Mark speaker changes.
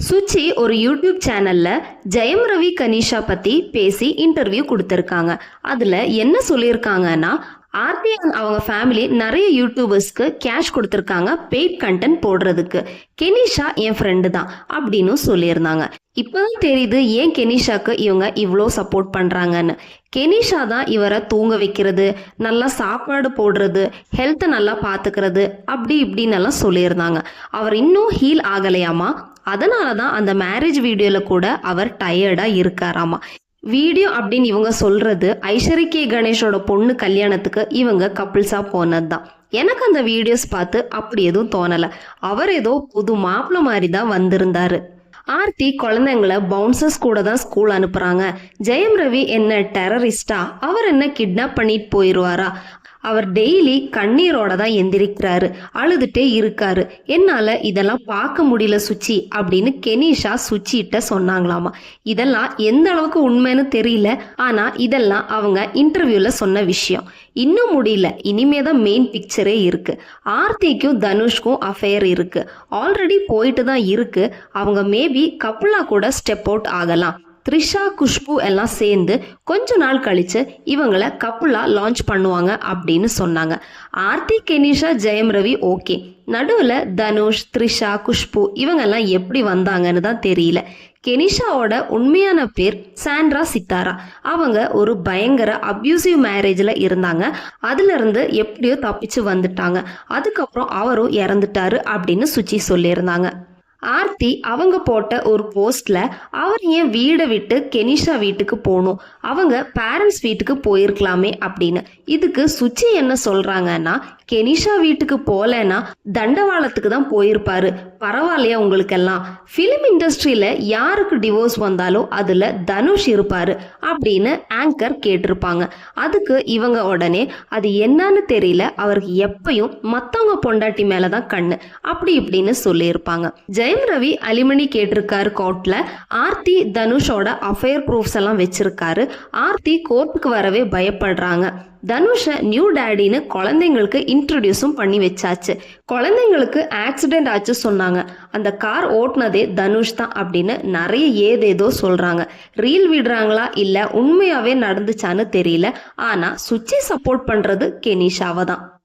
Speaker 1: சுச்சி ஒரு யூடியூப் சேனல்ல ஜெயம் ரவி கனிஷா பத்தி பேசி இன்டர்வியூ கொடுத்துருக்காங்க. அதுல என்ன சொல்லியிருக்காங்கன்னா ஆர்த்தி அவங்க ஃபேமிலி நிறைய யூடியூபர்ஸ்க்கு கேஷ் கொடுத்துருக்காங்க பெய்ட் கண்டென்ட் போடுறதுக்கு. கெனிஷா என் ஃப்ரெண்டு தான் அப்படின்னு சொல்லியிருந்தாங்க. இப்போதான் தெரியுது ஏன் கெனிஷாக்கு இவங்க இவ்வளோ சப்போர்ட் பண்ணுறாங்கன்னு கெனிஷா தான் இவரை தூங்க வைக்கிறது நல்லா சாப்பாடு போடுறது ஹெல்த்தை நல்லா பார்த்துக்கிறது அப்படி இப்படின்னு எல்லாம் சொல்லியிருந்தாங்க. அவர் இன்னும் ஹீல் ஆகலையாமா? அதனால தான் அந்த மேரேஜ் வீடியோவில் கூட அவர் டயர்டாக இருக்காராமா. வீடியோ அப்படின்னு இவங்க சொல்கிறது ஐஸ்வரி கே கணேஷோட பொண்ணு கல்யாணத்துக்கு இவங்க கப்புள்ஸாக போனது தான் எனக்கு அந்த வீடியோஸ் பார்த்து அப்படி எதுவும் தோணலை. அவர் ஏதோ புது மாப்பிள்ள மாதிரி தான் வந்திருந்தாரு. ஆர்த்தி குழந்தைங்கள பவுன்சர்ஸ் கூட தான் ஸ்கூல் அனுப்புறாங்க. ஜெயம் ரவி என்ன டெரரிஸ்டா அவர் என்ன கிட்னாப் பண்ணிட்டு போயிடுவாரா அவர் டெய்லி கண்ணீரோட தான் எந்திரிக்கிறாரு அழுதுட்டே இருக்காரு. என்னால இதெல்லாம் பார்க்க முடியல சுச்சி அப்படின்னு கெனிஷா சுச்சிட்ட சொன்னாங்களாமா. இதெல்லாம் எந்த அளவுக்கு உண்மைன்னு தெரியல ஆனா இதெல்லாம் அவங்க இன்டர்வியூல சொன்ன விஷயம். இன்னும் முடியல இனிமே தான் மெயின் பிக்சரே இருக்கு. ஆர்த்திக்கும் தனுஷ்க்கும் அஃபேர் இருக்கு. ஆல்ரெடி போயிட்டு தான் இருக்கு. அவங்க மேபி கப்புலா கூட ஸ்டெப் அவுட் ஆகலாம். த்ரிஷா குஷ்பு எல்லாம் சேர்ந்து கொஞ்ச நாள் கழித்து இவங்களை கப்புளாக லான்ச் பண்ணுவாங்க அப்படின்னு சொன்னாங்க. Aarthi Kenisha Jayam Ravi okay. நடுவில் தனுஷ் த்ரிஷா குஷ்பு இவங்கெல்லாம் எப்படி வந்தாங்கன்னு தான் தெரியல. கெனிஷாவோட உண்மையான பேர் சாண்ட்ரா சித்தாரா. அவங்க ஒரு பயங்கர அப்யூசிவ் மேரேஜில் இருந்தாங்க. அதுலேருந்து எப்படியோ தப்பிச்சு வந்துட்டாங்க. அதுக்கப்புறம் அவரும் இறந்துட்டாரு அப்படின்னு சுச்சி சொல்லியிருந்தாங்க. ஆர்த்தி அவங்க போட்ட ஒரு போஸ்ட்ல அவர் ஏன் வீடை விட்டு கெனிஷா வீட்டுக்கு போகணும். அவங்க பேரண்ட்ஸ் வீட்டுக்கு போயிருக்கலாமே அப்படின்னு. இதுக்கு சுச்சி என்ன சொல்றாங்கன்னா கெனிஷா வீட்டுக்கு போகலன்னா தண்டவாளத்துக்கு தான் போயிருப்பாரு. பரவாயில்லையா உங்களுக்கெல்லாம்? ஃபிலிம் இண்டஸ்ட்ரியில யாருக்கு டிவோர்ஸ் வந்தாலும் அதுல தனுஷ் இருப்பாரு அப்படின்னு ஆங்கர் கேட்டிருப்பாங்க. அதுக்கு இவங்க உடனே அது என்னன்னு தெரியல அவருக்கு எப்பயும் மத்தவங்க பொண்டாட்டி மேல தான் கண்ணு. அப்படி இப்படின்னு சொல்லியிருப்பாங்க. எம். ரவி அலிமணி கேட்டிருக்காரு கோர்ட்ல. ஆர்த்தி தனுஷோட அஃபேர் ப்ரூஃப்ஸ் எல்லாம் வச்சிருக்காரு. ஆர்த்தி கோர்ட்டுக்கு வரவே பயப்படுறாங்க. தனுஷை நியூ டேடின்னு குழந்தைங்களுக்கு இன்ட்ரடியூஸும் பண்ணி வச்சாச்சு. குழந்தைங்களுக்கு ஆக்சிடென்ட் ஆச்சு சொன்னாங்க. அந்த கார் ஓட்டுனதே தனுஷ் தான் அப்படின்னு நிறைய ஏதேதோ சொல்றாங்க. ரீல் விடுறாங்களா இல்ல உண்மையாவே நடந்துச்சான்னு தெரியல. ஆனா சுச்சி சப்போர்ட் பண்றது கெனிஷாவை தான்